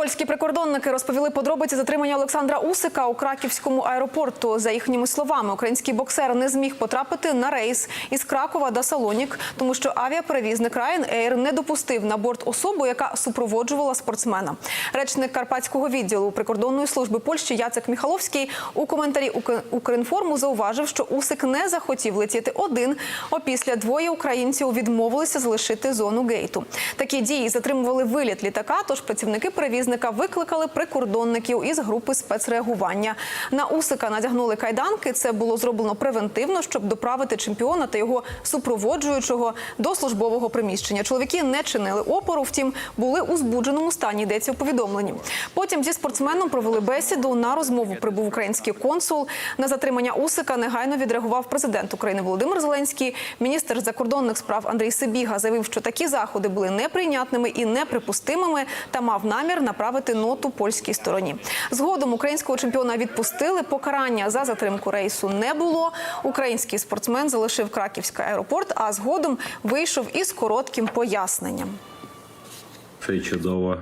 Польські прикордонники розповіли подробиці затримання Олександра Усика у краківському аеропорту. За їхніми словами, український боксер не зміг потрапити на рейс із Кракова до Салонік, тому що авіаперевізник Ryanair не допустив на борт особу, яка супроводжувала спортсмена. Речник карпатського відділу прикордонної служби Польщі Яцек Міхаловський у коментарі «Ук- Укрінформу зауважив, що Усик не захотів летіти один. Опісля двоє українців відмовилися залишити зону гейту. Такі дії затримували виліт літака. Тож працівники перевізника викликали прикордонників із групи спецреагування. На Усика надягнули кайданки. Це було зроблено превентивно, щоб доправити чемпіона та його супроводжуючого до службового приміщення. Чоловіки не чинили опору, втім були у збудженому стані. Йдеться у повідомленні. Потім зі спортсменом провели бесіду. На розмову прибув український консул. На затримання Усика негайно відреагував президент України Володимир Зеленський. Міністр закордонних справ Андрій Сибіга заявив, що такі заходи були неприйнятними і неприпустимими та мав намір направити ноту польській стороні. Згодом українського чемпіона відпустили. Покарання за затримку рейсу не було. Український спортсмен залишив Краківський аеропорт, а згодом вийшов із коротким поясненням. Це чудово.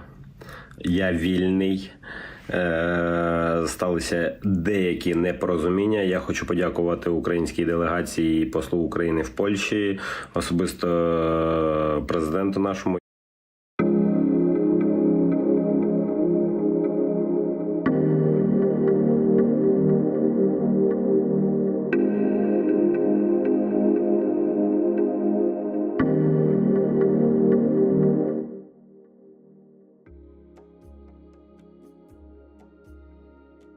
Я вільний. Е, Сталися деякі непорозуміння. Я хочу подякувати українській делегації і послу України в Польщі, особисто е, президенту нашому